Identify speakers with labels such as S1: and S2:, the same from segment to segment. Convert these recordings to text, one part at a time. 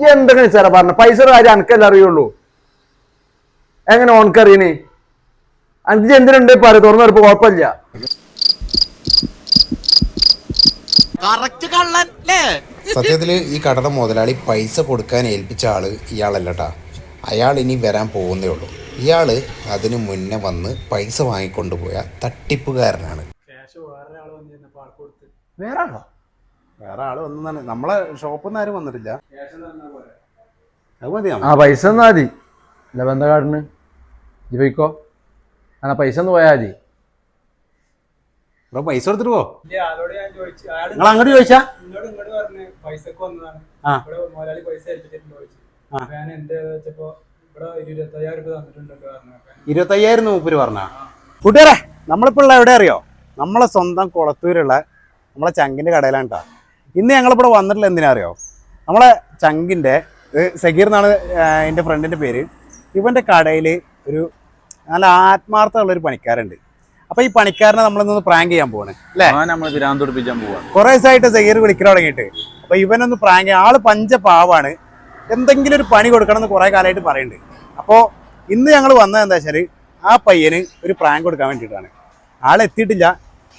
S1: ഈ എന്തൊക്കെ സാറേ പറഞ്ഞ? പൈസ കാര്യം അനക്കല്ല അറിയുള്ളൂ. എങ്ങനെ ഓനക്കറിയണേ? അനക്ക് എന്തിനുണ്ട് പറ കുഴപ്പമില്ല.
S2: വരപ്പോ കള്ളൻ സത്യത്തിൽ
S3: സത്യത്തിൽ ഈ കടയുടെ മുതലാളി പൈസ കൊടുക്കാൻ ഏൽപ്പിച്ച ആൾ ഇയാളല്ലട്ടാ. അയാൾ ഇനി വരാൻ പോകുന്നേ ഉള്ളൂ. ഇയാൾ അതിനു മുന്നേ വന്ന് പൈസ വാങ്ങിക്കൊണ്ടുപോയ തട്ടിപ്പുകാരനാണ്.
S1: വേറെ ആളോ
S4: വേറെ ആൾ വന്നാണ് നമ്മളെ ഷോപ്പിൽ നിന്ന് ആരും വന്നിട്ടില്ല. അത് മതി
S1: ആ പൈസ തന്നാ മതി. അല്ല ബന്ധക്കാടിന് ഇത് പോയിക്കോ. ആ പൈസ ഒന്ന് പോയാൽ മതി.
S4: ഇവിടെ പൈസ കൊടുത്തിട്ട് പോ. നിങ്ങൾ അങ്ങോട്ട് ചോദിച്ചാ? ആ.
S5: ഇരുപത്തയ്യായിരം
S4: മൂപ്പര് പറഞ്ഞ. കൂട്ടുകാരെ നമ്മളിപ്പോൾ ഉള്ള എവിടെ അറിയോ? നമ്മളെ സ്വന്തം കുളത്തൂരുള്ള നമ്മളെ ചങ്കിന്റെ കടയിലാണ് കേട്ടോ ഇന്ന് ഞങ്ങളിവിടെ വന്നിട്ടില്ല എന്തിനാ അറിയോ? നമ്മളെ ചങ്കിന്റെ സഗീർ എന്നാണ് എന്റെ ഫ്രണ്ടിന്റെ പേര്. ഇവന്റെ കടയിൽ ഒരു നല്ല ആത്മാർത്ഥമുള്ള ഒരു പണിക്കാരുണ്ട്. അപ്പൊ ഈ പണിക്കാരനെ നമ്മളിന്ന് പ്രാങ്ക് ചെയ്യാൻ പോവാണ്. അല്ലേ?
S6: നമ്മൾ പിരാന്തൊടിപ്പിച്ചാൻ പോവാ
S4: കുറെ ദിവസമായിട്ട് സഹീർ വിളിക്കാൻ തുടങ്ങിയിട്ട്. അപ്പൊ ഇവനൊന്ന് പ്രാങ്ക് ആൾ പഞ്ച പാവാണ്. എന്തെങ്കിലും ഒരു പണി കൊടുക്കണം എന്ന് കുറെ കാലമായിട്ട് പറയുന്നുണ്ട് അപ്പോൾ ഇന്ന് ഞങ്ങൾ വന്നത് എന്താ വെച്ചാൽ ആ പയ്യന് ഒരു പ്രാങ്ക് കൊടുക്കാൻ വേണ്ടിയിട്ടാണ്. ആളെത്തിയിട്ടില്ല.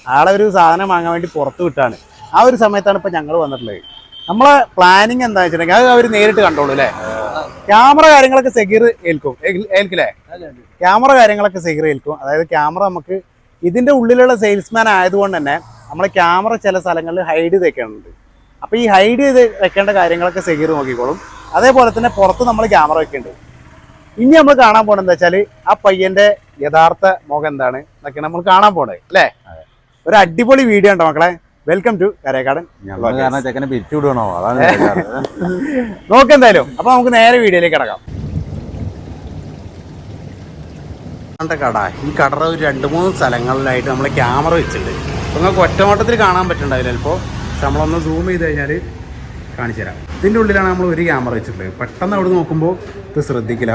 S4: ആളെ ഒരു സാധനം വാങ്ങാൻ വേണ്ടി പുറത്തു വിട്ടാണ്. ആ ഒരു സമയത്താണ് ഇപ്പൊ ഞങ്ങൾ വന്നിട്ടുള്ളത്. നമ്മളെ പ്ലാനിങ് എന്താ വെച്ചിട്ടുണ്ടെങ്കിൽ അത് അവർ നേരിട്ട് കണ്ടോളൂ അല്ലേ ക്യാമറ കാര്യങ്ങളൊക്കെ സെക്യൂർ ഏൽക്കും. ഏൽ- ഏൽക്കില്ലേ? ക്യാമറ കാര്യങ്ങളൊക്കെ സെക്യൂർ ഏൽക്കും. അതായത് ക്യാമറ നമുക്ക് ഇതിന്റെ ഉള്ളിലുള്ള സെയിൽസ്മാൻ ആയതുകൊണ്ട് തന്നെ നമ്മളെ ക്യാമറ ചില സ്ഥലങ്ങളിൽ ഹൈഡ് ചെയ്ത് വെക്കാനുണ്ട് അപ്പോൾ ഈ ഹൈഡ് ചെയ്ത് വെക്കേണ്ട കാര്യങ്ങളൊക്കെ സെക്യൂർ നോക്കിക്കോളും. അതേപോലെ തന്നെ പുറത്ത് നമ്മൾ ക്യാമറ വെക്കുന്നുണ്ട് ഇനി നമ്മൾ കാണാൻ പോണെന്ന് എന്താ വെച്ചാൽ ആ പയ്യന്റെ യഥാർത്ഥ മുഖം എന്താണ്? എന്നൊക്കെ നമ്മൾ കാണാൻ പോണത് അല്ലേ ഒരു അടിപൊളി വീഡിയോ ഉണ്ടോ മക്കളെ? വെൽക്കം ടു കരേക്കാടൻ
S6: ചെക്കനെ പിരിച്ചുവിടണോ അതാണ്.
S4: നോക്കെന്തായാലും അപ്പൊ നമുക്ക് നേരെ വീഡിയോയിലേക്ക് കിടക്കാം. കട. ഈ കട ഒരു രണ്ട് മൂന്ന് സ്ഥലങ്ങളിലായിട്ട് നമ്മൾ ക്യാമറ വെച്ചിട്ടുണ്ട്. നിങ്ങൾക്ക് ഒറ്റമോട്ടത്തിൽ കാണാൻ പറ്റുന്നുണ്ടാവില്ല ചിലപ്പോൾ പക്ഷെ നമ്മളൊന്ന് സൂം ചെയ്ത് കഴിഞ്ഞാൽ കാണിച്ചു തരാം. ഇതിന്റെ ഉള്ളിലാണ് നമ്മൾ ഒരു ക്യാമറ വെച്ചിട്ടുള്ളത്. പെട്ടെന്ന് അവിടെ നോക്കുമ്പോൾ ഇത് ശ്രദ്ധിക്കില്ല.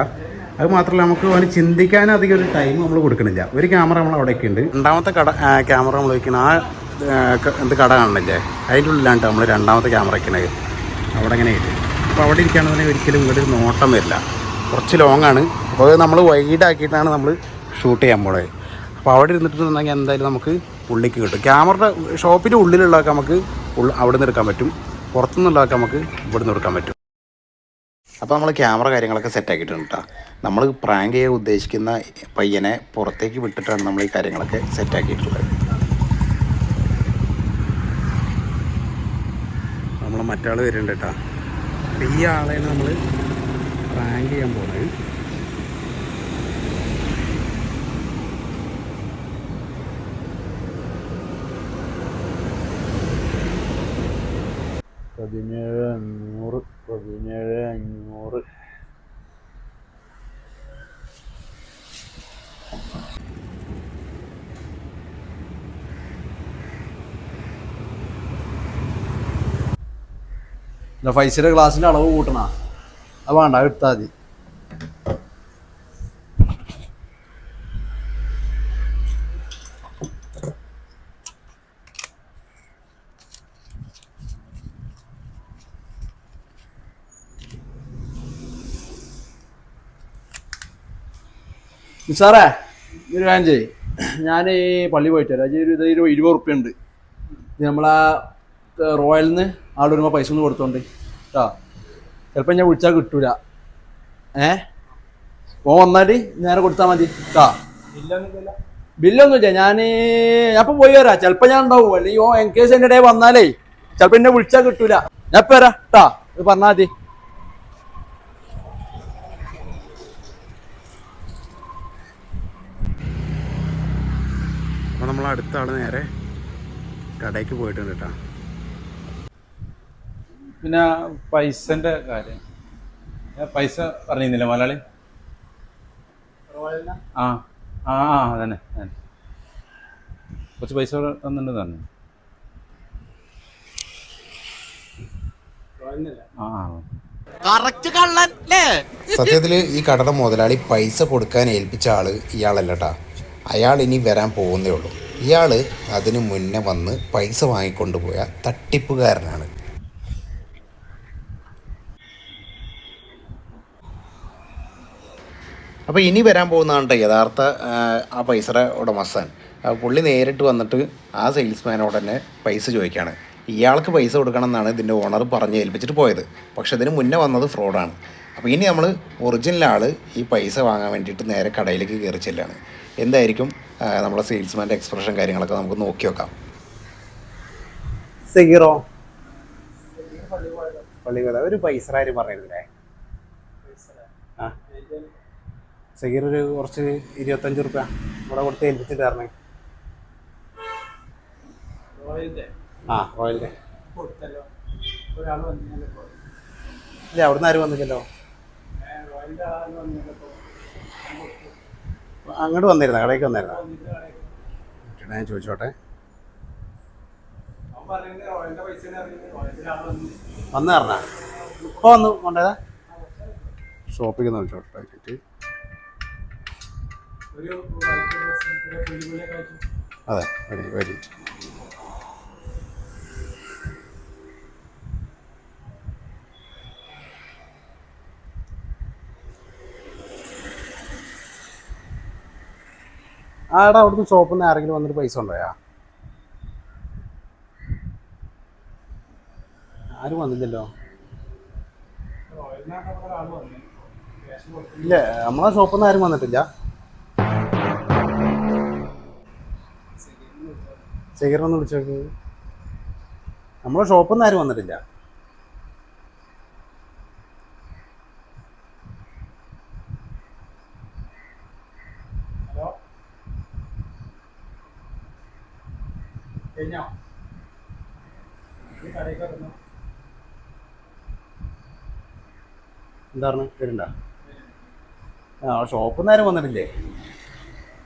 S4: അത് മാത്രമല്ല നമുക്ക് അവന് ചിന്തിക്കാൻ അധികം ഒരു ടൈം നമ്മൾ കൊടുക്കണില്ല. ഒരു ക്യാമറ നമ്മൾ അവിടെയൊക്കെ ഉണ്ട് രണ്ടാമത്തെ കട ക്യാമറ നമ്മൾ വയ്ക്കുന്ന ആ എന്ത് കട കാണണില്ലേ? അതിന്റെ ഉള്ളിലാണ് നമ്മൾ രണ്ടാമത്തെ ക്യാമറ വയ്ക്കണത് അവിടെ ഇങ്ങനെ ആയിട്ട് അപ്പോൾ അവിടെ ഇരിക്കുകയാണെന്നുണ്ടെങ്കിൽ ഒരിക്കലും ഇങ്ങോട്ട് ഒരു നോട്ടം വരില്ല. കുറച്ച് ലോങ് ആണ്. അപ്പോൾ നമ്മൾ വൈഡ് ആക്കിയിട്ടാണ് നമ്മൾ ഷൂട്ട് ചെയ്യാൻ പോണത് അപ്പോൾ അവിടെ ഇരുന്നിട്ടുണ്ടെങ്കിൽ എന്തായാലും നമുക്ക് ഉള്ളിലേക്ക് കിട്ടും. ക്യാമറയുടെ ഷോപ്പിന്റെ ഉള്ളിലുള്ളതൊക്കെ നമുക്ക് അവിടെ നിന്ന് എടുക്കാൻ പറ്റും. പുറത്തുനിന്നുള്ളതൊക്കെ നമുക്ക് ഇവിടെ നിന്ന് എടുക്കാൻ പറ്റും. അപ്പോൾ നമ്മൾ ക്യാമറ കാര്യങ്ങളൊക്കെ സെറ്റ് ആക്കിയിട്ടുണ്ട് കേട്ടോ നമ്മൾ പ്രാങ്ക് ചെയ്യാൻ ഉദ്ദേശിക്കുന്ന പയ്യനെ പുറത്തേക്ക് വിട്ടിട്ടാണ് നമ്മൾ ഈ കാര്യങ്ങളൊക്കെ സെറ്റ് ആക്കിയിട്ടുള്ളത് നമ്മൾ മറ്റാൾ വരുന്നുണ്ട് കേട്ടോ. അപ്പോൾ ഈ ആളെയാണ് നമ്മൾ റാങ്ക് ചെയ്യാൻ പോകുന്നത്
S1: പതിനേഴ് അഞ്ഞൂറ് പതിനേഴ് അഞ്ഞൂറ്. ഫൈസിയുടെ ഗ്ലാസിന്റെ അളവ് കൂട്ടണ. അത് വേണ്ട എടുത്താൽ മതി. നിസാറേ ഒരു കാര്യം ചെയ്യ്. ഞാൻ ഈ പള്ളി പോയിട്ട് വരാം. ഒരു ഇരുപത് ഉറുപ്പ്യ ഉണ്ട്. നമ്മളാ റോയലിൽ നിന്ന് ആൾ വരുമ്പോൾ പൈസ ഒന്ന് കൊടുത്തോണ്ട്. കേട്ടോ ചിലപ്പോൾ ഞാൻ വിളിച്ചാൽ കിട്ടൂല. ഏ? ഓ വന്നാൽ നേരെ കൊടുത്താൽ മതി. കേട്ടോ
S5: ബില്ലൊന്നും
S1: ബില്ലൊന്നുമില്ല. ഞാൻ ഞാൻ ഇപ്പം പോയി വരാം. ചിലപ്പോൾ ഞാൻ ഉണ്ടാവും. അല്ലെങ്കിൽ ഓ എൻ കേസ് എന്റെ ഇടയിൽ വന്നാലേ ചിലപ്പോൾ എന്നെ വിളിച്ചാൽ കിട്ടൂല. ഞാൻ ഇപ്പം വരാം. കേട്ടോ ഇത് പറഞ്ഞാൽ മതി.
S4: അപ്പോൾ നമ്മൾ അടുത്ത ആൾ നേരെ കടയ്ക്ക് പോയിട്ടുണ്ട് കേട്ടോ
S6: പിന്നെ പൈസന്റെ കാര്യം. പൈസ പറഞ്ഞിരുന്നില്ല മലയാളി? ആ ആ ആ അതന്നെ അതന്നെ. കുറച്ച് പൈസ തന്നിട്ടുണ്ട് തന്നെ. ആ
S3: സത്യത്തിൽ ഈ കടയുടെ മുതലാളി പൈസ കൊടുക്കാൻ ഏൽപ്പിച്ച ആൾ ഇയാളല്ലട്ടാ അയാൾ ഇനി വരാൻ പോകുന്നേ ഉള്ളൂ. ഇയാൾ അതിനു മുന്നേ വന്ന് പൈസ വാങ്ങിക്കൊണ്ടുപോയ തട്ടിപ്പുകാരനാണ്. അപ്പോൾ ഇനി വരാൻ പോകുന്നതാണ് യഥാർത്ഥ ആ, പൈസയുടെ ഉടമസ്ഥൻ. പുള്ളി നേരിട്ട് വന്നിട്ട് ആ സെയിൽസ്മാനോട് തന്നെ പൈസ ചോദിക്കുകയാണ് ഇയാൾക്ക് പൈസ കൊടുക്കണം എന്നാണ് ഇതിന്റെ ഓണർ പറഞ്ഞ് ഏൽപ്പിച്ചിട്ട് പോയത്. പക്ഷേ ഇതിന് മുന്നേ വന്നത് ഫ്രോഡാണ് അപ്പോൾ ഇനി നമ്മൾ ഒറിജിനൽ ആൾ ഈ പൈസ വാങ്ങാൻ വേണ്ടിയിട്ട് നേരെ കടയിലേക്ക് കയറി ചെല്ലാണ്. എന്തായിരിക്കും നമ്മുടെ സെയിൽസ്മാന്റെ എക്സ്പ്രഷൻ കാര്യങ്ങളൊക്കെ നമുക്ക് നോക്കി നോക്കാം.
S4: സീറോ. പള്ളി ഒരു പൈസ ആരും പറഞ്ഞിരുന്നില്ലേ ആ സഗീർ ഒരു കുറച്ച് ഇരുപത്തഞ്ച് റുപ്യ ഇവിടെ കൊടുത്ത് ഏൽപ്പിച്ചിട്ട് തരണേ ആ
S5: റോയലിന്റെ.
S4: ഇല്ല അവിടുന്ന് ആരും വന്നില്ലല്ലോ. അങ്ങോട്ട് വന്നിരുന്ന? കടയ്ക്ക് വന്നിരുന്ന? ഞാൻ ചോദിച്ചോട്ടെ.
S5: വന്ന്.
S4: പറഞ്ഞ? ഇപ്പോൾ വന്നു കൊണ്ടേതാ ഷോപ്പിൽ നിന്ന് വിളിച്ചോട്ടെ അതെ വരി വരി. ആടാ അവിടുന്ന് ഷോപ്പിൽ നിന്ന് ആരെങ്കിലും വന്നിട്ട് പൈസ ഉണ്ടോയാ ആരും വന്നില്ലല്ലോ. ഇല്ല നമ്മളെ ഷോപ്പിൽ നിന്ന് ആരും വന്നിട്ടില്ല. ശേഖരനൊന്ന് വിളിച്ചു നോക്കി. നമ്മളെ ഷോപ്പിൽ നിന്ന് ആരും വന്നിട്ടില്ല.
S5: കഴിഞ്ഞോ?
S4: എന്താണ് വരുന്നുണ്ടോ ആ ഷോപ്പിൽ നിന്ന് ആരും വന്നിട്ടില്ലേ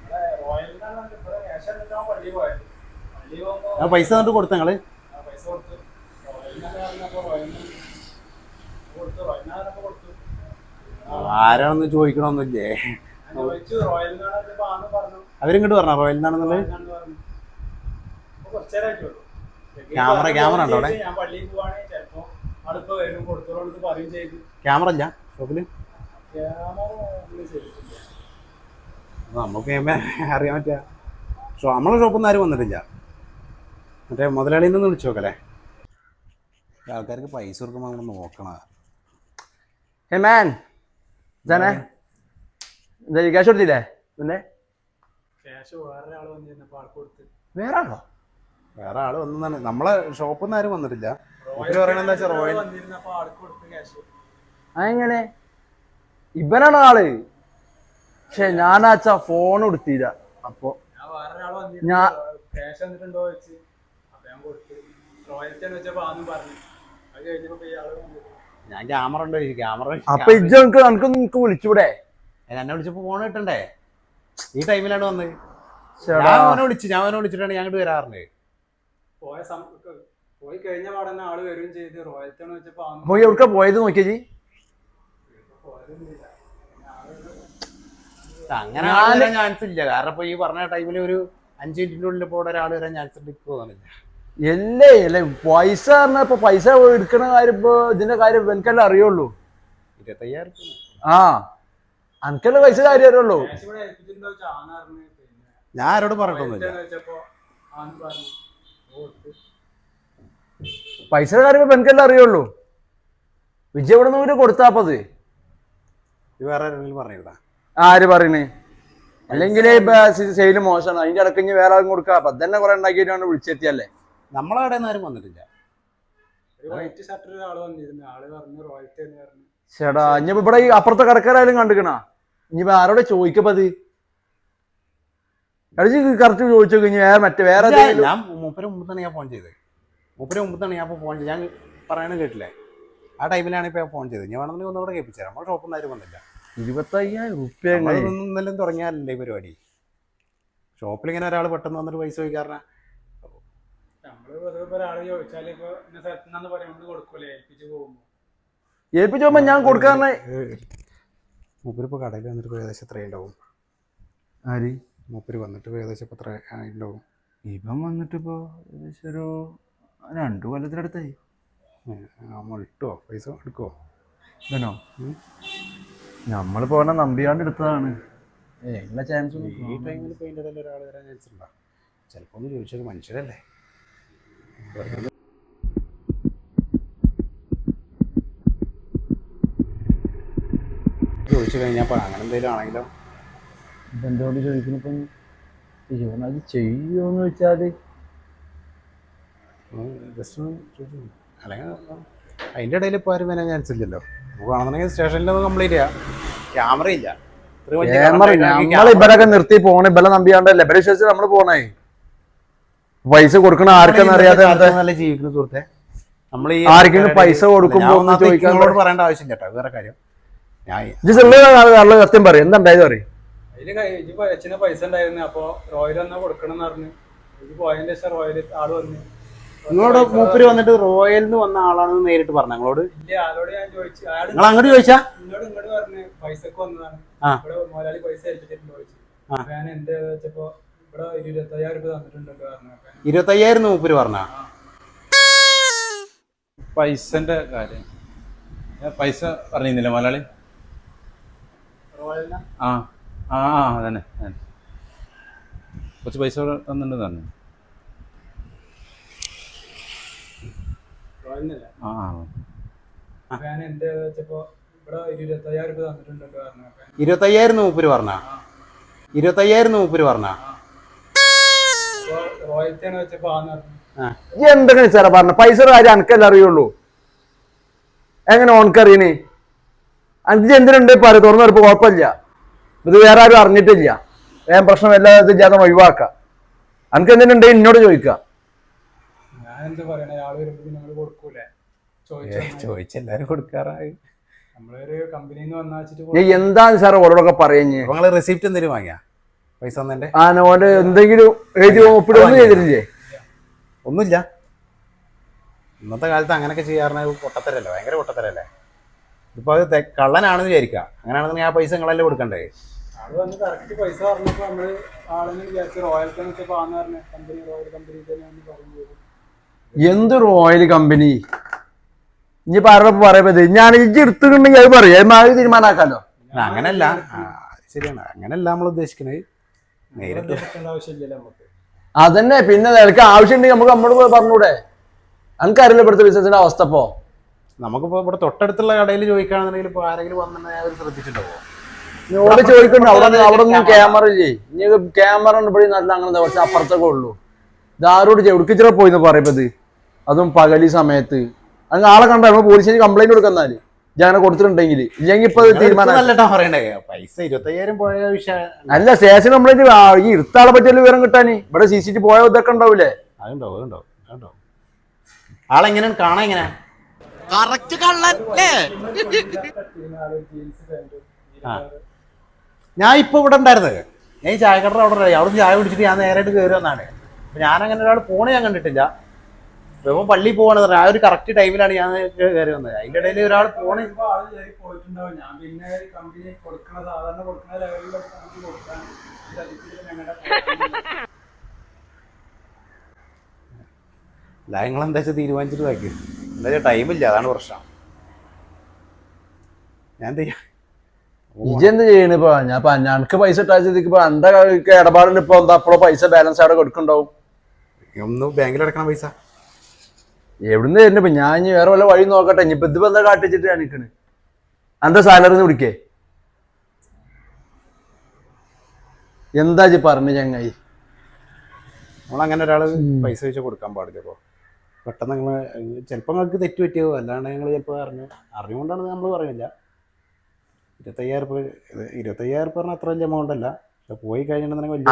S5: ഇവിടെ റോയലിനാണ് വന്നത്. ഇവിടെ ക്യാഷ് എടുത്തിട്ടാണ് പള്ളി പോയത് പള്ളി പോകുമ്പോൾ
S4: ആ പൈസ എന്നിട്ട് കൊടുത്ത
S5: ഞങ്ങൾ
S4: ആരാണെന്ന് ചോദിക്കണമെന്നില്ലേ അവരിങ്ങോട്ട് പറഞ്ഞ. റോയൽ എന്നാണെന്നുള്ളത് ക്യാമറ ക്യാമറ ഉണ്ടോ അവിടെ? ക്യാമറ ഇല്ല ഷോപ്പിൽ? നമുക്ക് അറിയാൻ പറ്റുക? ഷോ നമ്മളെ ഷോപ്പിൽ നിന്ന് ആരും വന്നിട്ടില്ല. മറ്റേ മുതലാളിയിൽ നിന്ന് വിളിച്ചു നോക്കല്ലേ? ആൾക്കാർക്ക് പൈസ കൊടുക്കുമ്പോൾ നമ്മൾ നോക്കണം
S1: ഹേ മാൻ ഇതാണേ. എന്താ ക്യാഷ് കൊടുത്തില്ലേ? പിന്നെ
S5: ക്യാഷ് വേറെ ആളോ
S1: വേറെ
S4: ആൾ വന്നതാണ്. നമ്മളെ ഷോപ്പിൽ നിന്ന് ആരും വന്നിട്ടില്ല. അങ്ങനെ വെച്ചാൽ റോയൽ
S1: അതെങ്ങനെ? ഇവനാണ് ആൾ? പക്ഷെ ഞാനാച്ചാ ഫോൺ കൊടുത്തില്ല അപ്പോ
S5: ഞാൻ ഞാൻ
S4: ക്യാമറ ഉണ്ടോ ക്യാമറ
S1: അപ്പൊ ഇജ്ജ് എനിക്ക് എനിക്കൊന്ന് നിനക്ക് വിളിച്ചൂടെ
S4: എന്നെ വിളിച്ചപ്പോൾ ഫോൺ കിട്ടണ്ടേ? ഈ ടൈമിലാണ് വന്നത് ഞാൻ അവനെ വിളിച്ചു ഞാൻ അവനെ വിളിച്ചിട്ടാണ് ഞാൻ ഇങ്ങോട്ട് വരാറുണ്ട്.
S5: പോയ പോയി കഴിഞ്ഞ പാടന്നെ ആൾ വരും ചെയ്ത്. വെച്ചപ്പോ ആന്നും
S1: പോയി എവിടെ പോയത് നോക്കിയ
S5: ജി
S4: അങ്ങനെ ചാൻസ് ഇല്ല. കാരണം ഇപ്പൊ ഈ പറഞ്ഞ ടൈമിൽ ഒരു അഞ്ച് മിനിറ്റിന്റെ ഉള്ളിൽ ഇപ്പോൾ ഒരാൾ വരാൻ ചാൻസ് ഉണ്ട് തോന്നുന്നില്ല.
S1: എല്ലേ അല്ലേ പൈസ പറഞ്ഞ ഇപ്പൊ പൈസ എടുക്കണ കാര്യം ഇപ്പൊ ഇതിന്റെ കാര്യം എനിക്കല്ലേ അറിയുള്ളൂ.
S4: ഇരുപത്തയ്യായിരം.
S1: ആ എനിക്കല്ല പൈസ കാര്യം അറിയുള്ളൂ.
S4: ഞാൻ ആരോട് പറഞ്ഞിട്ടൊന്നുമില്ല
S1: പൈസ കാര്യം ഇപ്പൊ എനിക്കല്ലേ അറിയുള്ളൂ. വിജയ് ഇവിടെ നിന്ന് കൊടുത്താപ്പത്
S4: വേറെ ആരെങ്കിലും പറഞ്ഞിരുന്നാ?
S1: ആര് പറയണേ? അല്ലെങ്കിൽ സെയിൽ മോശമാണ്. അതിന്റെ ഇടയ്ക്ക് ഇനി വേറെ ആരും കൊടുക്കാം. അപ്പൊ തന്നെ കുറെ ഉണ്ടാക്കിയിട്ടാണ് വിളിച്ചെത്തിയല്ലേ?
S4: നമ്മളെ കടയിൽ നിന്ന് ആരും വന്നിട്ടില്ല.
S5: ഒരു വൈറ്റ് ഷർട്ടിൽ ഒരാൾ വന്നിരുന്നു. ആൾ പറഞ്ഞു റോയൽറ്റി എന്ന് പറഞ്ഞു.
S1: ചേടാ ഇനിയിപ്പോ ഇവിടെ ഈ അപ്പുറത്തെ കടക്കാരായാലും കണ്ടുക്കണ? ഇനിയിപ്പോ ആരോടെ ചോദിക്കപ്പത് കറക്റ്റ് ചോദിച്ചു കഴിഞ്ഞാൽ വേറെ മറ്റേ വേറെ
S4: ഞാൻ മൂപ്പര് മുമ്പത്താണ് ഞാൻ ഫോൺ ചെയ്തത്. മൂപ്പര് മുമ്പത്താണ് ഞാൻ ഫോൺ ചെയ്ത് ഞാൻ പറയണ കേട്ടില്ലേ? ആ ടൈമിലാണ് ഇപ്പൊ ഞാൻ ഫോൺ ചെയ്തത്. ഞാൻ വേണമെങ്കിൽ ഒന്നുകൂടെ കേൾപ്പിച്ചു നമ്മുടെ ഷോപ്പിൽ നിന്ന് ആരും വന്നില്ല.
S1: ഇരുപത്തയ്യായിരം റുപ്യ
S4: ഇന്നലെ തുടങ്ങിയാലല്ലേ ഈ പരിപാടി? ഷോപ്പിൽ ഇങ്ങനെ ഒരാൾ പെട്ടെന്ന് വന്നിട്ട് പൈസ ചോദിക്കാറ
S5: നമ്മൾ വെറുതെ ഇപ്പൊ ഒരാൾ ചോദിച്ചാൽ ഇപ്പൊ ഇന്ന സ്ഥലത്ത് നിന്നാന്ന് പറയാൻ നമ്മൾ കൊടുക്കൂലേ? ഏൽപ്പിച്ച് പോകുമ്പോ.
S1: ഏൽപ്പിച്ചു പോകുമ്പോ ഞാൻ
S4: കൊടുക്കാന്ന് മൂപ്പരിപ്പോ കടയിൽ വന്നിട്ട് ഇപ്പൊ ഏകദേശം എത്ര ഉണ്ടാവും?
S1: ആര്?
S4: മൂപ്പര് വന്നിട്ട് ഇപ്പൊ ഏകദേശം ഇപ്പൊ എത്ര ഉണ്ടാവും?
S1: ഇവൻ വന്നിട്ടിപ്പോ ഏകദേശം ഒരു രണ്ടു കൊല്ലത്തിനടുത്തായി.
S4: നമ്മൾ ഇട്ടോ പൈസ എടുക്കോ?
S1: ഇവനോ? നമ്മൾ പോണ നമ്പിയാണ്ട് എടുത്തതാണ്. ഏ എല്ലാ ചാൻസും
S4: ഈ ടൈമിൽ അതിന്റെ ഒരാൾ വരാൻ ചാൻസ് ഉണ്ടോ? ചിലപ്പോൾ ഒന്ന് ചോദിച്ചത് മനുഷ്യരല്ലേ? ഒന്ന് ചോദിച്ചു കഴിഞ്ഞാൽ അപ്പോൾ അങ്ങനെ എന്തെങ്കിലും ആണെങ്കിലോ
S1: ചോദിക്കണിപ്പം ഇവൻ അത് ചെയ്യുമോന്ന്
S4: ജസ്റ്റ് ചോദിച്ചു. അല്ലെങ്കിൽ അതിന്റെ ഇടയിൽ ഇപ്പോൾ ആരും വരാൻ ചാൻസ് ഇല്ലല്ലോ. നമുക്ക് വേണമെന്നുണ്ടെങ്കിൽ സ്റ്റേഷനിൽ ഒന്ന് കംപ്ലീറ്റ് ചെയ്യാം. ക്യാമറ ഇല്ല.
S1: ക്യാമറ നമ്മൾ ഇവരൊക്കെ നിർത്തി പോണേ. ഇവരെ നമ്പിയാണ്ടല്ലേ? ഇവരെ വിശ്വസിച്ച് നമ്മൾ പോണേ. പൈസ കൊടുക്കണ ആർക്കെന്ന് അറിയാതെ
S4: നല്ല ജീവിക്കുന്ന സുഹൃത്തെ. നമ്മൾ ഈ
S1: ആർക്കെങ്കിലും പൈസ കൊടുക്കുമ്പോൾ
S4: ചോദിക്കാനോട് പറയേണ്ട ആവശ്യം കേട്ടോ വേറെ കാര്യം. ഞാൻ
S1: സത്യം പറയും. എന്താ ഉണ്ടായത് പറയും.
S5: അച്ഛന് പൈസ ഉണ്ടായിരുന്നു. അപ്പൊ റോയൽ എന്നാ കൊടുക്കണം എന്ന് പറഞ്ഞു പോയതിന്റെ ശേഷം റോയൽ ആൾ വന്നു.
S4: നിങ്ങളോട് മൂപ്പര് വന്നിട്ട് റോയൽ എന്ന് വന്ന ആളാണെന്ന് നേരിട്ട് പറഞ്ഞു നിങ്ങളോട്?
S5: ഇല്ല ആളോട് ഞാൻ ചോദിച്ചു. അയാൾ
S4: നിങ്ങൾ അങ്ങോട്ട് ചോദിച്ചാ?
S5: ഇന്നോട് ഇങ്ങോട്ട് പറഞ്ഞു. പൈസക്ക് വന്നതാണ്. പൈസ ഏൽപ്പിച്ചിട്ടുണ്ട് ഞാൻ എന്റെ വെച്ചപ്പോ ഇരുപത്തയ്യായിരം
S4: മൂപ്പര് പറഞ്ഞ?
S6: പൈസന്റെ കാര്യം. ഞാൻ പൈസ പറഞ്ഞിരുന്നില്ല മലയാളി?
S5: റോയലിനാ?
S6: ആ. ആ ആ അതന്നെ കുറച്ച് പൈസ തന്നിട്ടുണ്ട് ആ ആ
S5: ഞാൻ- ഇരുപത്തയ്യായിരം
S4: മൂപ്പര് പറഞ്ഞ? ഇരുപത്തയ്യായിരം മൂപ്പര് പറഞ്ഞ
S5: അപ്പൊ റോയൽറ്റിയാണ് വെച്ചപ്പോ ആന്ന് പറഞ്ഞു
S1: ഈ എന്തൊക്കെ സാറേ പറഞ്ഞ? പൈസ കാര്യം അനക്കല്ല അറിയുള്ളൂ. എങ്ങനെ ഓനക്കറിയണേ അനക്ക് എന്തിനുണ്ട് പറ തുറന്നു വരുമ്പോ കുഴപ്പമില്ല. ഇത് വേറെ ആരും അറിഞ്ഞിട്ടില്ല. വേഗം പ്രശ്നം എല്ലാ ഇല്ലാതെ ഒഴിവാക്കാം. അനക്ക് എന്തിനുണ്ട്? എന്നോട് ചോദിക്കാം.
S5: ഞാൻ എന്ത്
S4: ചോദിച്ചെല്ലാരും കൊടുക്കാറായി.
S1: സാറേ ഓരോടൊക്കെ
S4: പറയുന്നത് റെസിപ്റ്റ് എന്തെങ്കിലും വാങ്ങിയാ? പൈസ തന്നതിന്റെ
S1: ആ ഓന്റെ എന്തെങ്കിലും എഴുതി ഒപ്പിടുകയൊന്നും ചെയ്തിട്ടില്ലേ?
S4: ഒന്നുമില്ല. ഇന്നത്തെ കാലത്ത് അങ്ങനെയൊക്കെ ചെയ്യാറുണ്ട്? പൊട്ടത്തരല്ലേ? ഭയങ്കര പൊട്ടത്തരല്ലേ? ഇപ്പൊ അത് കള്ളനാണെന്ന് വിചാരിക്കുക അങ്ങനെയാണെന്നുണ്ടെങ്കിൽ ആ പൈസ നിങ്ങളല്ലേ കൊടുക്കണ്ടേ?
S5: എന്ത് വന്ന് കറക്റ്റ് പൈസ പറഞ്ഞപ്പോ നമ്മൾ ആളെന്ന് വിചാരിച്ചു റോയൽ പറഞ്ഞ കമ്പനി റോയൽ കമ്പനി തന്നെയാന്ന് പറഞ്ഞു
S1: എന്ത് റോയൽ കമ്പനി ഇനി പറഞ്ഞപ്പോ പറയപ്പോ ഞാൻ ഇജ്ജ് എടുത്തിട്ടുണ്ടെങ്കിൽ അത് പറയും. അത് തീരുമാനാക്കാലോ
S4: അങ്ങനല്ല. ശരിയാണ്. അങ്ങനല്ല നമ്മൾ ഉദ്ദേശിക്കുന്നത് നേരിട്ട്
S1: അതന്നെ പിന്നെ നിനക്ക് ആവശ്യമുണ്ടെങ്കിൽ നമുക്ക് നമ്മോട് പോയി പറഞ്ഞൂടെ? എനിക്കറിയില്ല ഇവിടുത്തെ ബിസിനസിന്റെ അവസ്ഥ ഇപ്പോ?
S4: നമുക്കിപ്പോ ഇവിടെ തൊട്ടടുത്തുള്ള കടയിൽ ചോദിക്കുകയാണെന്നുണ്ടെങ്കിൽ ഇപ്പൊ ആരെങ്കിലും വന്നിട്ടുണ്ടെങ്കിൽ ശ്രദ്ധിച്ചിട്ടുണ്ടാവോ
S1: ഇവിടെ ചോദിക്കണ്ട അവിടെ അവിടെ ഒന്നും ക്യാമറ ഇല്ലേ? ഇനി ക്യാമറ ഇവിടെ നല്ല അങ്ങനെ കുറച്ച് അപ്പുറത്തൊക്കെ ഉള്ളൂ. ഇതാരോട് എവിടേക്കിച്ചിറ പോയിന്ന് പറയപ്പത് അതും പകലി സമയത്ത്. അങ്ങ് ആളെ കണ്ട നമ്മൾ പോലീസിന് കംപ്ലൈന്റ് കൊടുക്കുന്നാൽ ഞാൻ കൊടുത്തിട്ടുണ്ടെങ്കിൽ. ഇല്ലെങ്കിൽ ഇപ്പൊ
S4: പൈസ ഇരുപത്തയ്യായിരം പോയ വിഷയം.
S1: അല്ല സ്റ്റേഷൻ കംപ്ലൈന്റ് ഈ ഇരുത്താളെ പറ്റിയല്ലോ വിവരം കിട്ടാന് ഇവിടെ സി സി ടി പോയ ഇതൊക്കെ ഉണ്ടാവൂലേ?
S4: അതുണ്ടാവും അതുണ്ടാവും അതുണ്ടാവും. ആളെങ്ങനെയാണ്? കാണാൻ എങ്ങനെ
S2: കറക്റ്റ്
S4: ഞാൻ ഇപ്പൊ ഇവിടെ ഉണ്ടായിരുന്നത്. ഞാൻ ചായക്കട അവിടെ അവിടെ ചായ കുടിച്ചിട്ട് ഞാൻ നേരായിട്ട് കയറി വന്നാണ്. അങ്ങനെ ഒരാൾ പോണ ഞാൻ കണ്ടിട്ടില്ല. ഇപ്പം പള്ളി പോവാണെന്ന് പറഞ്ഞാൽ ആ ഒരു കറക്റ്റ് ടൈമിലാണ് ഞാൻ കയറി വന്നത്. അതിന്റെ ഇടയിൽ ഒരാൾ പോണേ. അല്ല നിങ്ങൾ എന്താ വെച്ചാൽ തീരുമാനിച്ചിട്ട് വാക്കി എന്താ വെച്ചാൽ ടൈമില്ല അതാണ് പ്രശ്നം. ഞാൻ എന്ത്
S1: ഇജെന്ത് ചെയ്യണ ഇപ്പൊ? ഞാൻ ഇപ്പൊ ഞനക്ക് പൈസ ഇട്ടാച്ചത് ഇപ്പൊ എന്റെ ഇടപാടിൽ ഇപ്പൊ എന്താ അപ്പോഴോ പൈസ ബാലൻസ് അവിടെ കൊടുക്കണ്ടാവും?
S4: ഒന്ന് ബാങ്കിൽ അടക്കണം പൈസ.
S1: എവിടുന്ന് തരുന്നു ഇപ്പൊ ഞാൻ വേറെ വല്ല വഴി നോക്കട്ടെ. ഇനിയിപ്പൊ ഇതിപ്പോ എന്താ കാട്ടിച്ചിട്ട് ഞാൻ നിക്കണ് എന്റെ സാലറി വിളിക്കേ? എന്താ ജി പറഞ്ഞു ചങ്ങായി?
S4: നമ്മളങ്ങനെ ഒരാൾ പൈസ വെച്ച് കൊടുക്കാൻ പാടില്ല ഇപ്പോൾ പെട്ടെന്ന് നിങ്ങൾ ചിലപ്പോൾ നിങ്ങൾക്ക് തെറ്റ് പറ്റിയോ? അല്ലാണ്ട് നിങ്ങൾ ചിലപ്പോൾ അറിഞ്ഞു. അറിഞ്ഞുകൊണ്ടാണ് നമ്മൾ പറയുന്നില്ല ഇരുപത്തയ്യായിരം രൂപ ഇത് ഇരുപത്തയ്യായിരം രൂപ പറഞ്ഞാൽ അത്ര വലിയ എമൗണ്ട് അല്ല. പോയി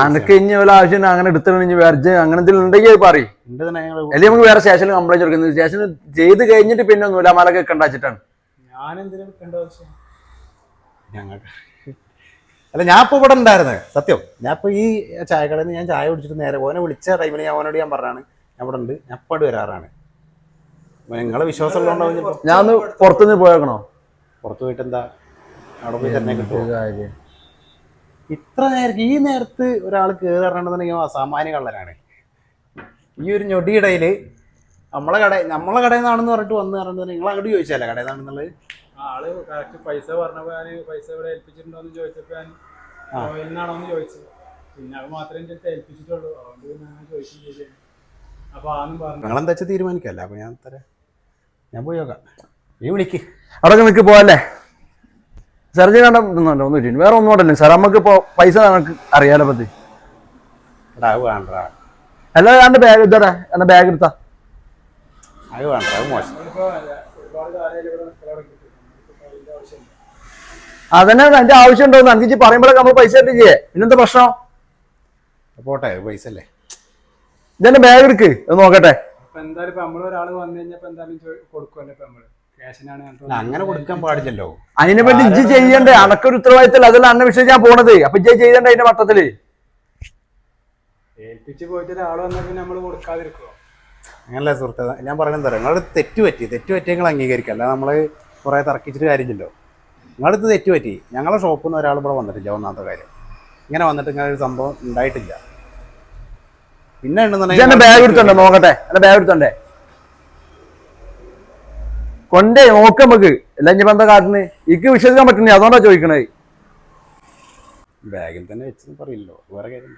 S1: അനക്ക് ഇനി ഒരു ആവശ്യം അങ്ങനെ എടുത്തിട്ടുണ്ടെങ്കിൽ വേറെ അങ്ങനെ എന്തെങ്കിലും ഉണ്ടെങ്കിൽ പറയും. അല്ലെങ്കിൽ നമുക്ക് വേറെ സ്റ്റേഷനിൽ കംപ്ലൈന്റ് കൊടുക്കുന്നത്. സ്റ്റേഷനിൽ ചെയ്ത് കഴിഞ്ഞിട്ട് പിന്നെ നൂലാമാലൊക്കെ മലക്കെ കണ്ടാച്ചിട്ടാണ്
S4: അല്ല ഞാൻ ഇപ്പോൾ ഇവിടെ ഉണ്ടായിരുന്നത് സത്യം. ഞാൻ ഇപ്പോൾ ഈ ചായക്കടയിൽ നിന്ന് ഞാൻ ചായ കുടിച്ചിട്ട് നേരെ ഓനെ വിളിച്ച ടൈമിൽ ഞാൻ ഓനോട് ഞാൻ പറഞ്ഞാണ് ഞാൻ ഇവിടെ ഉണ്ട്. ഞാൻ ഇപ്പോൾ വരാറാണ്. നിങ്ങളെ വിശ്വാസം ഉള്ളതുകൊണ്ടാവും
S1: ഞാൻ ഒന്ന് പുറത്തുനിന്ന് പോയേക്കണോ?
S4: പുറത്തു പോയിട്ട് എന്താ? അവിടെ പോയി തന്നെ കിട്ടും
S1: കാര്യം.
S4: ഇത്ര നേരം ഈ നേരത്ത് ഒരാൾ കയറിറങ്ങണമെന്നുണ്ടെങ്കിൽ അസാമാന്യ കള്ളനാണ്. ഈ ഒരു ഞൊടിയിടയിൽ നമ്മളെ കട നമ്മളെ കടയിൽ നിന്നാണെന്ന് പറഞ്ഞിട്ട് വന്ന് പറഞ്ഞത് നിങ്ങൾ അങ്ങോട്ട് ചോദിച്ചല്ലേ കടയിൽ നിന്നാണെന്നുള്ളത്
S5: ആൾ കറക്റ്റ് പൈസ പറഞ്ഞപ്പോ ഞാൻ പൈസ ഇവിടെ ഏൽപ്പിച്ചിട്ടുണ്ടോന്ന് ചോദിച്ചപ്പോ ഞാൻ എന്ന് ചോദിച്ചു പിന്നെ അത് മാത്രമേ എന്റെ അടുത്ത് ഏൽപ്പിച്ചിട്ടുള്ളൂ. അതുകൊണ്ട് പിന്നെ ഞാൻ ചോദിച്ചു ചെയ്തേ. അപ്പൊ ആന്നും പറഞ്ഞു.
S4: നിങ്ങളെന്താ വെച്ചാൽ തീരുമാനിക്കല്ല? അപ്പൊ ഞാൻ തരാം. ഞാൻ പോയി നോക്കാം. നീ വിളിക്ക്.
S1: അവിടെ നിനക്ക് പോവല്ലേ? സർജി കണ്ട ഒന്നും വേറെ ഒന്നും ഉണ്ടല്ലേ സാർ നമുക്ക് ഇപ്പോൾ പൈസ നമുക്ക് അറിയാലോ
S4: പത്തി അത് വേണ്ട
S1: അല്ല എന്റെ ബാഗ് ഇതാ എന്റെ ബാഗ് എടുത്താ.
S4: അത് വേണ്ട അത് മോശം.
S5: അതിന്റെ
S1: അതന്നെ എന്റെ ആവശ്യം ഉണ്ടോന്ന് എന്ന് അഞ്ചിച്ച് പറയുമ്പോഴൊക്കെ നമ്മൾ പൈസ ചെയ്യേ പിന്നെന്താ പ്രശ്നം?
S4: പോട്ടെ പൈസ അല്ലേ?
S1: ഇതെന്നെ ബാഗ് എടുക്ക്. നോക്കട്ടെ.
S5: എന്തായാലും ഇപ്പൊ വന്നു കഴിഞ്ഞപ്പോ എന്തായാലും കൊടുക്കുമല്ലോ
S4: നമ്മൾ? അങ്ങനെ കൊടുക്കാൻ പാടില്ലല്ലോ.
S1: അതിനെ പറ്റി ഇജ്ജ് ചെയ്യണ്ടേ? അനക്കൊരു ഉത്തരവാദിത്തം അതല്ല അന്ന വിഷയം ഞാൻ പോണത്. അപ്പൊ ഇജ്ജ് ചെയ്യണ്ടേ അതിന്റെ മട്ടത്തിൽ
S5: ഏൽപ്പിച്ച് പോയിട്ട് ഒരാൾ വന്നാൽ പിന്നെ നമ്മൾ കൊടുക്കാതിരിക്കുവോ?
S4: അങ്ങനല്ല സുഹൃത്തെ ഞാൻ പറയുന്നത് തരാം നിങ്ങളുടെ തെറ്റ് പറ്റി. തെറ്റ് പറ്റി നിങ്ങൾ അംഗീകരിക്കുക. അല്ല നമ്മൾ കുറേ തർക്കിച്ചിട്ട് കാര്യമില്ലല്ലോ. നിങ്ങളടുത്ത് തെറ്റ് പറ്റി. ഞങ്ങളുടെ ഷോപ്പിൽ നിന്ന് ഒരാൾ ഇവിടെ വന്നിട്ടില്ല ഒന്നാമത്തെ കാര്യം. ഇങ്ങനെ വന്നിട്ട് ഇങ്ങനെ ഒരു സംഭവം ഉണ്ടായിട്ടില്ല. പിന്നെ
S1: ബാഗ് എടുത്തോണ്ടേ? നോക്കട്ടെ. എന്റെ ബാഗ് എടുത്തോണ്ടേ? കൊണ്ടേ നോക്ക നമുക്ക്. എല്ലാം ഇനിയിപ്പോ എന്താ കാട്ടുന്നത് ഇക്ക് വിശ്വസിക്കാൻ പറ്റുന്നേ അതുകൊണ്ടാ ചോദിക്കണേ
S4: ബാഗിൽ തന്നെ വെച്ചെന്ന് പറയില്ലോ വേറെ കാര്യം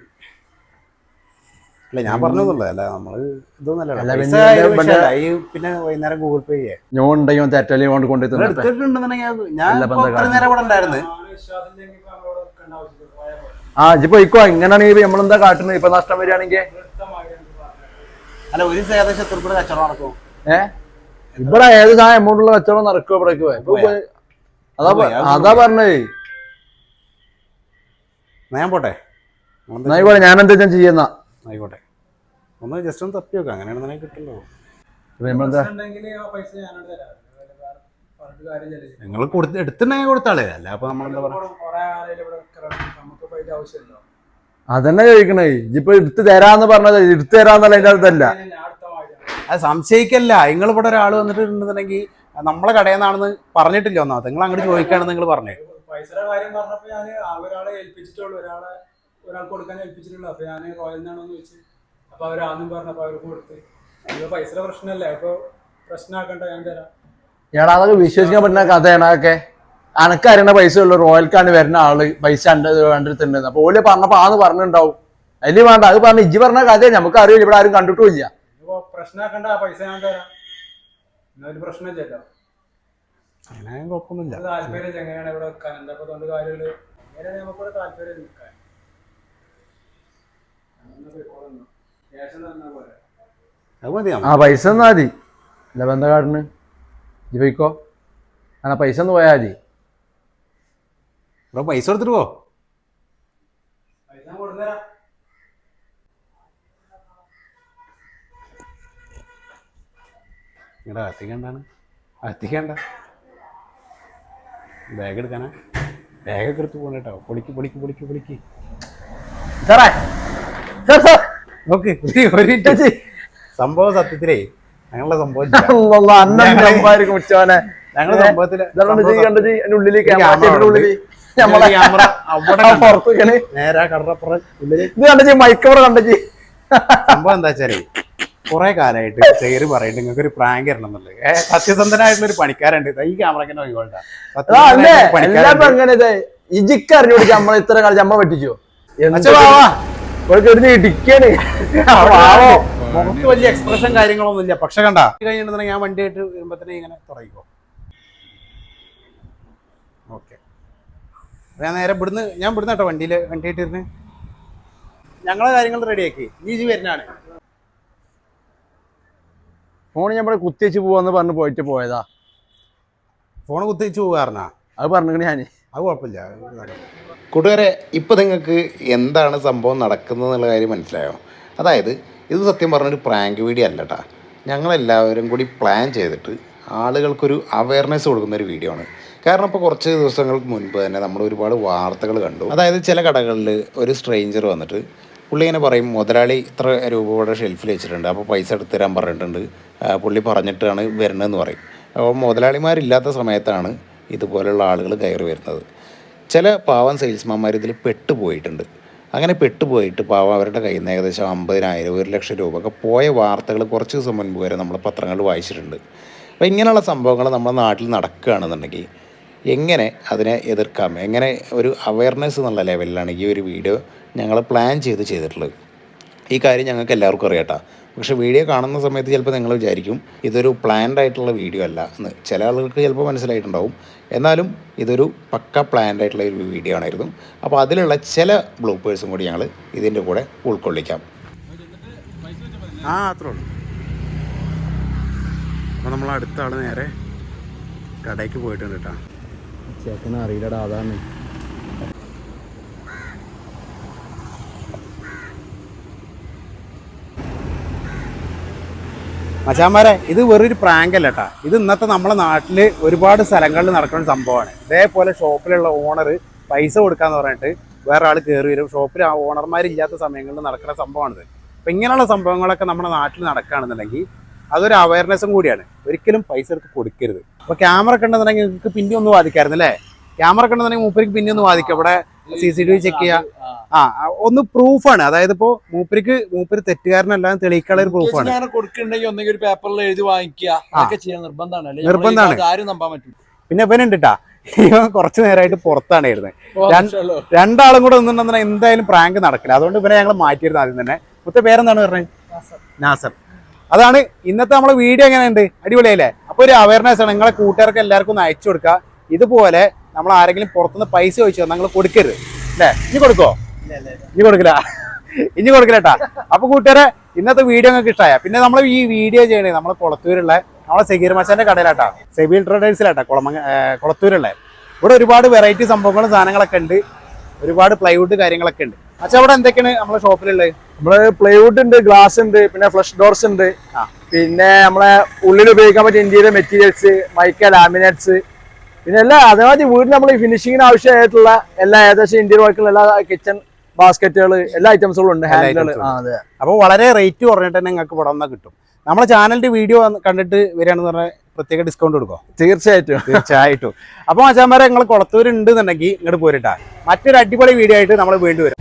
S4: അല്ല ഞാൻ പറഞ്ഞതല്ലേ അല്ല നമ്മൾ ഇതൊന്നല്ല വിഷയമല്ല. ഈ പിന്നെ വൈകുന്നേരം ഗൂഗിൾ പേ ചെയ്യേ
S1: ഞാൻ ഉണ്ടെങ്കിൽ കൊണ്ട്
S4: ഞാൻ ഇപ്പൊ
S1: ഇപ്പൊ
S4: നേരം ഇവിടെ ഉണ്ടായിരുന്നു.
S5: ഇപ്പൊ
S1: ആ ഇജ്ജ് പോയിക്കോ ഇങ്ങനെയാണെങ്കിൽ നമ്മളെന്താ കാട്ടുന്നത് ഇപ്പൊ നഷ്ടം വരികയാണെങ്കിൽ?
S4: അല്ല ഒരു ഏകദേശം എത്ര കച്ചവടം നടക്കും?
S1: ഏ? ഇവിടെ ഏത് സാധനം എമൗണ്ട് ഉള്ള കച്ചവടം നടക്കുക ഇവിടേക്ക് പോയി. അതാ പറഞ്ഞേ.
S4: ഞാൻ പോട്ടെ.
S1: ആയിക്കോട്ടെ ഞാൻ എന്താ ചെയ്യുന്ന?
S4: ആയിക്കോട്ടെ. ഒന്ന് ജസ്റ്റ് ഒന്ന് തപ്പി നോക്കാം.
S5: അങ്ങനെയാണ് നിനക്ക് പറഞ്ഞിട്ട്
S4: നിങ്ങൾ കൊടുത്ത് എടുത്തിട്ടുണ്ടെങ്കിൽ കൊടുത്താളേ. അല്ല അപ്പൊ നമ്മളെന്താ പറയാ?
S5: ഇവിടെ
S1: അതന്നെ ചോദിക്കണേ. ഇപ്പൊ എടുത്ത് തരാന്ന് പറഞ്ഞത്. എടുത്തു തരാന്നല്ല അതിന്റെ അർത്ഥമല്ല.
S5: ഞാൻ അടുത്ത മാറ്റം
S4: അത് സംശയിക്കല്ല. നിങ്ങൾ ഇവിടെ ഒരാൾ വന്നിട്ടുണ്ടെന്നുണ്ടെങ്കിൽ നമ്മളെ കടയിൽ നിന്നാണെന്ന് പറഞ്ഞിട്ടില്ല ഒന്നാമത്. നിങ്ങൾ അങ്ങോട്ട് ചോദിക്കുകയാണെന്ന് നിങ്ങൾ പറഞ്ഞു.
S5: പൈസയുടെ കാര്യം പറഞ്ഞപ്പോൾ ഞാൻ ഒരാളെ ഏൽപ്പിച്ചിട്ടുള്ളൂ. ഒരാളെ ഒരാൾക്ക് കൊടുക്കാൻ ഏൽപ്പിച്ചിട്ടുള്ളൂ. അപ്പോൾ ഞാൻ റോയൽ നിന്നാണോ എന്ന് ചോദിച്ചു. അപ്പൊ അവർ ആദ്യം പറഞ്ഞപ്പോ അവർക്ക് കൊടുത്ത്. ഇത് പൈസയുടെ പ്രശ്നമല്ലേ? അപ്പോൾ പ്രശ്നമാക്കണ്ട ഞാൻ തരാം.
S1: എടാ അതൊക്കെ വിശ്വസിക്കാൻ പറ്റുന്ന കഥയാണ് അതൊക്കെ അനക്ക് അറിയണ പൈസ ഉള്ളു. റോയൽക്കാണ് വരുന്ന ആൾ. പൈസ കണ്ടിട്ടുണ്ട് അപ്പൊ ഓൽ പറഞ്ഞപ്പോ ആന്ന് പറഞ്ഞിട്ടുണ്ടാവും. അതിൽ വേണ്ട. അത് പറഞ്ഞ ഇജ്ജ് പറഞ്ഞ കഥയാണ് നമുക്ക് അറിയില്ല. ഇവിടെ ആരും കണ്ടിട്ടും ഇല്ല.
S5: ഇപ്പൊ പ്രശ്നമാക്കണ്ട ആ പൈസ ഞാൻ തരാം. എന്നൊരു പ്രശ്നമില്ലല്ലോ.
S4: അങ്ങനെ കുഴപ്പമൊന്നുമില്ല.
S5: താല്പര്യം എങ്ങനെയാണ് ഇവിടെ വെക്കാൻ എന്താ ഇപ്പൊ അതുകൊണ്ട് കാര്യമുള്ളൂ എങ്ങനെയാണ് നമുക്കിവിടെ താല്പര്യം നിൽക്കാൻ.
S1: ആ പൈസ എന്നാ മതി. അല്ല ബന്ധ കാർഡിന് ആ പൈസ ഒന്ന് പോയാ മതി.
S4: ഇവിടെ പൈസ കൊടുത്തിട്ട് പോ
S5: പൈസ ഞാൻ കൊടുത്തരാം
S4: ഇവിടെ കത്തിക്കണ്ടാണ് കത്തിക്കണ്ട ബാഗ് എടുക്കാനാ? ബാഗൊക്കെ എടുത്ത് പോകണം കേട്ടോ പൊളിക്ക് പൊളിക്ക് പൊളിക്ക് പൊളിക്ക്.
S1: സാറേ സാർ സാർ.
S4: നോക്ക് ഒരു മിനിറ്റ് സംഭവം സത്യത്തിലേ ഞങ്ങളുടെ സംഭവം ഞങ്ങളുടെ
S1: സംഭവത്തിൽ
S4: നേരാ കടറപ്പുറം ഉള്ളിൽ.
S1: ഇത് കണ്ടു മൈക്കവർ കണ്ടേ
S4: സംഭവം എന്താ വെച്ചാലേ കുറെ കാലമായിട്ട് പേര് പറയുന്നുണ്ട് നിങ്ങൾക്ക് ഒരു പ്രാങ്ക് തരണം എന്നുള്ളത്. ഏ സത്യസന്ധനായിട്ടുള്ള ഒരു പണിക്കാരുണ്ട് ഈ ക്യാമറ ഒക്കെ ഒഴിവാണ്ട
S1: ഇജിക്ക് അറിഞ്ഞോടി നമ്മളെ ഇത്ര കാലം നമ്മളെ പറ്റിച്ചോ. ഇടിക്കാണ്.
S4: മുഖത്ത് വലിയ എക്സ്പ്രഷൻ കാര്യങ്ങളൊന്നും ഇല്ല. പക്ഷെ കണ്ട കഴിഞ്ഞിട്ടുണ്ടെങ്കിൽ ഞാൻ വണ്ടിയായിട്ട് വരുമ്പോ ഇങ്ങനെ തുടങ്ങിക്കോ. ഓക്കെ. ഞാൻ നേരെ ഇവിടുന്ന് ഞാൻ ഇവിടുന്ന് കേട്ടോ വണ്ടിയിൽ വണ്ടിയായിട്ട് ഇരുന്ന് ഞങ്ങളെ കാര്യങ്ങൾ റെഡിയാക്കി നീ ഇജി വരുന്നതാണ്
S1: ഫോൺ ഞാൻ ഇവിടെ കുത്തിച്ച് പോവാന്ന് പറഞ്ഞ് പോയിട്ട് പോയതാ.
S4: ഫോൺ കുത്തിച്ച് പോകാറുനാ
S1: അത് പറഞ്ഞു ഞാൻ
S4: അത് കുഴപ്പമില്ല.
S3: കൂട്ടുകാരെ ഇപ്പോൾ നിങ്ങൾക്ക് എന്താണ് സംഭവം നടക്കുന്നത് എന്നുള്ള കാര്യം മനസ്സിലായോ? അതായത് ഇത് സത്യം പറഞ്ഞൊരു പ്രാങ്ക് വീഡിയോ അല്ല കേട്ടാ ഞങ്ങളെല്ലാവരും കൂടി പ്ലാൻ ചെയ്തിട്ട് ആളുകൾക്കൊരു അവയർനെസ് കൊടുക്കുന്ന ഒരു വീഡിയോ ആണ്. കാരണം ഇപ്പോൾ കുറച്ച് ദിവസങ്ങൾക്ക് മുൻപ് തന്നെ നമ്മൾ ഒരുപാട് വാർത്തകൾ കണ്ടു. അതായത് ചില കടകളിൽ ഒരു സ്ട്രേഞ്ചർ വന്നിട്ട് പുള്ളി ഇങ്ങനെ പറയും മുതലാളി ഇത്ര രൂപ ഇവിടെ ഷെൽഫിൽ വെച്ചിട്ടുണ്ട് അപ്പോൾ പൈസ എടുത്ത് തരാൻ പറഞ്ഞിട്ടുണ്ട്. പുള്ളി പറഞ്ഞിട്ടാണ് വരുന്നതെന്ന് പറയും. അപ്പോൾ മുതലാളിമാരില്ലാത്ത സമയത്താണ് ഇതുപോലുള്ള ആളുകൾ കയറി വരുന്നത്. ചില പാവം സെയിൽസ്മാന്മാർ ഇതിൽ പെട്ടുപോയിട്ടുണ്ട്. അങ്ങനെ പെട്ടുപോയിട്ട് പാവം അവരുടെ കയ്യിൽ നിന്ന് ഏകദേശം അമ്പതിനായിരം ഒരു ലക്ഷം രൂപ ഒക്കെ പോയ വാർത്തകൾ കുറച്ച് ദിവസം മുൻപ് വരെ നമ്മൾ പത്രങ്ങളിൽ വായിച്ചിട്ടുണ്ട്. അപ്പോൾ ഇങ്ങനെയുള്ള സംഭവങ്ങൾ നമ്മുടെ നാട്ടിൽ നടക്കുകയാണെന്നുണ്ടെങ്കിൽ എങ്ങനെ അതിനെ എതിർക്കാം? എങ്ങനെ ഒരു അവയർനെസ് എന്നുള്ള ലെവലിലാണ് ഈ ഒരു വീഡിയോ ഞങ്ങൾ പ്ലാൻ ചെയ്ത് ചെയ്തിട്ടുള്ളത്. ഈ കാര്യം ഞങ്ങൾക്ക് എല്ലാവർക്കും അറിയാട്ടോ പക്ഷേ വീഡിയോ കാണുന്ന സമയത്ത് ചിലപ്പോൾ നിങ്ങൾ വിചാരിക്കും ഇതൊരു പ്ലാൻഡ് ആയിട്ടുള്ള വീഡിയോ അല്ല എന്ന്. ചില ആളുകൾക്ക് ചിലപ്പോൾ മനസ്സിലായിട്ടുണ്ടാവും. എന്നാലും ഇതൊരു പക്ക പ്ലാൻഡ് ആയിട്ടുള്ള ഒരു വീഡിയോ ആണായിരുന്നു. അപ്പോൾ അതിലുള്ള ചില ബ്ലൂപ്പേഴ്സും കൂടി ഞങ്ങൾ ഇതിന്റെ കൂടെ ഉൾക്കൊള്ളിക്കാം.
S4: ആ അത്രേ ഉള്ളൂ. അപ്പോൾ നമ്മൾ അടുത്ത ആൾ നേരെ കടയ്ക്ക് പോയിട്ടുണ്ട് കേട്ടോ
S1: ചേട്ടന് അറിയില്ലടാ അതാണ്.
S4: മച്ചാന്മാരെ ഇത് വെറൊരു പ്രാങ്ക് അല്ല കേട്ടാ ഇത് ഇന്നത്തെ നമ്മുടെ നാട്ടിൽ ഒരുപാട് സ്ഥലങ്ങളിൽ നടക്കുന്ന സംഭവമാണ്. ഇതേപോലെ ഷോപ്പിലുള്ള ഓണർ പൈസ കൊടുക്കാന്ന് പറഞ്ഞിട്ട് വേറെ ആൾ കയറി വരും ഷോപ്പിൽ ആ ഓണർമാരില്ലാത്ത സമയങ്ങളിൽ നടക്കുന്ന സംഭവമാണിത്. അപ്പം ഇങ്ങനെയുള്ള സംഭവങ്ങളൊക്കെ നമ്മുടെ നാട്ടിൽ നടക്കുകയാണെന്നുണ്ടെങ്കിൽ അതൊരു അവയർനെസ്സും കൂടിയാണ്. ഒരിക്കലും പൈസ എടുത്ത് കൊടുക്കരുത്. അപ്പോൾ ക്യാമറ കണ്ടെന്നുണ്ടെങ്കിൽ നിങ്ങൾക്ക് പിന്നെ ഒന്ന് ബാധിക്കായിരുന്നു അല്ലേ? ക്യാമറ കണ്ടെന്നുണ്ടെങ്കിൽ മൂപ്പരിക്ക് പിന്നെ ഒന്ന് വാദിക്കാം. ഇവിടെ C C T V check ചെയ്യുക ആ ഒന്ന് പ്രൂഫാണ് അതായത് ഇപ്പോ മൂപ്പരിക്ക് മൂപ്പര് തെറ്റുകാരനല്ലാതെ തെളിയിക്കാനുള്ള ഒരു പ്രൂഫാണ്
S1: കൊടുക്കണ്ടെങ്കിൽ ഒന്നെങ്കിൽ ഒരു പേപ്പറിൽ എഴുതി വാങ്ങിക്കുക. അതൊക്കെ ചെയ്യാൻ നിർബന്ധമാണ്. ആരും നമ്പാൻ പറ്റും
S4: പിന്നെ ഇവനുണ്ട് ട്ടാ. ഇവൻ കുറച്ച് നേരമായിട്ട് പുറത്താണ് ഇരുന്നത് രണ്ടാളും കൂടെ നിന്നിട്ടുണ്ടെങ്കിൽ എന്തായാലും പ്രാങ്ക് നടക്കില്ല. അതുകൊണ്ട് ഇവനെ ഞങ്ങൾ മാറ്റിയിരുന്നു ആദ്യം തന്നെ. മുത്ത പേരെന്താണ് പറഞ്ഞത് നാസർ. അതാണ് ഇന്നത്തെ നമ്മളെ വീഡിയോ എങ്ങനെയുണ്ട്? അടിപൊളിയല്ലേ? അപ്പൊ ഒരു അവയർനെസ് ആണ്. നിങ്ങളെ കൂട്ടുകാർക്ക് എല്ലാവർക്കും ഒന്ന് അയച്ചു കൊടുക്കുക. ഇതുപോലെ നമ്മൾ ആരെങ്കിലും പുറത്തുനിന്ന് പൈസ ചോദിച്ചു നിങ്ങൾ കൊടുക്കരുത്. അല്ലേ? ഇനി കൊടുക്കോ ഇനി കൊടുക്കില്ല. ഇനി കൊടുക്കില്ലട്ടാ അപ്പൊ കൂട്ടുകാരെ ഇന്നത്തെ വീഡിയോ നിങ്ങൾക്ക് ഇഷ്ടമായ പിന്നെ നമ്മൾ ഈ വീഡിയോ ചെയ്യണേ നമ്മളെ കുളത്തൂരുള്ള നമ്മളെ സെഗീർ മച്ചാന്റെ കടയിലാട്ടാ. സെബിൽ ട്രേഡേഴ്സിലാട്ടാ കുളമങ്ങ ഏർ കുളത്തൂരുള്ള. ഇവിടെ ഒരുപാട് വെറൈറ്റി സംഭവങ്ങളും സാധനങ്ങളൊക്കെ ഉണ്ട്. ഒരുപാട് പ്ലൈവുഡ് കാര്യങ്ങളൊക്കെ ഉണ്ട്. അച്ഛാ അവിടെ എന്തൊക്കെയാണ് നമ്മളെ ഷോപ്പിലുള്ളത്?
S1: നമ്മൾ പ്ലൈവുഡ് ഉണ്ട് ഗ്ലാസ് ഉണ്ട് പിന്നെ ഫ്ലഷ് ഡോർസ് ഉണ്ട്. പിന്നെ നമ്മളെ ഉള്ളിൽ ഉപയോഗിക്കാൻ പറ്റിയ ഇന്ത്യയിലെ മെറ്റീരിയൽസ് മൈക്ക ലാമിനേറ്റ്സ് പിന്നെ എല്ലാ അതേമാതിരി വീട്ടിൽ നമ്മൾ ഫിനിഷിങ്ങിന് ആവശ്യമായിട്ടുള്ള എല്ലാ ഏകദേശം ഇന്ത്യയിൽ വർക്കുള്ള എല്ലാ കിച്ചൺ ബാസ്ക്കറ്റുകൾ എല്ലാ ഐറ്റംസുകളും ഉണ്ട്. ഹാൻഡിലുകൾ അതെ.
S4: അപ്പോൾ വളരെ റേറ്റ് കുറഞ്ഞിട്ട് തന്നെ നിങ്ങൾക്ക് ഇവിടെ വന്നാൽ കിട്ടും. നമ്മളെ ചാനലിന്റെ വീഡിയോ കണ്ടിട്ട് വരികയാണെന്ന് പറഞ്ഞാൽ പ്രത്യേക ഡിസ്കൗണ്ട് കൊടുക്കോ?
S1: തീർച്ചയായിട്ടും.
S4: തീർച്ചയായിട്ടും. അപ്പോൾ മച്ചാന്മാരെ നിങ്ങൾ കുളത്തൂർ ഉണ്ടെന്നുണ്ടെങ്കിൽ ഇങ്ങോട്ട് പോരിട്ടാ. മറ്റൊരു അടിപൊളി വീഡിയോ ആയിട്ട് നമ്മൾ വീണ്ടും വരും.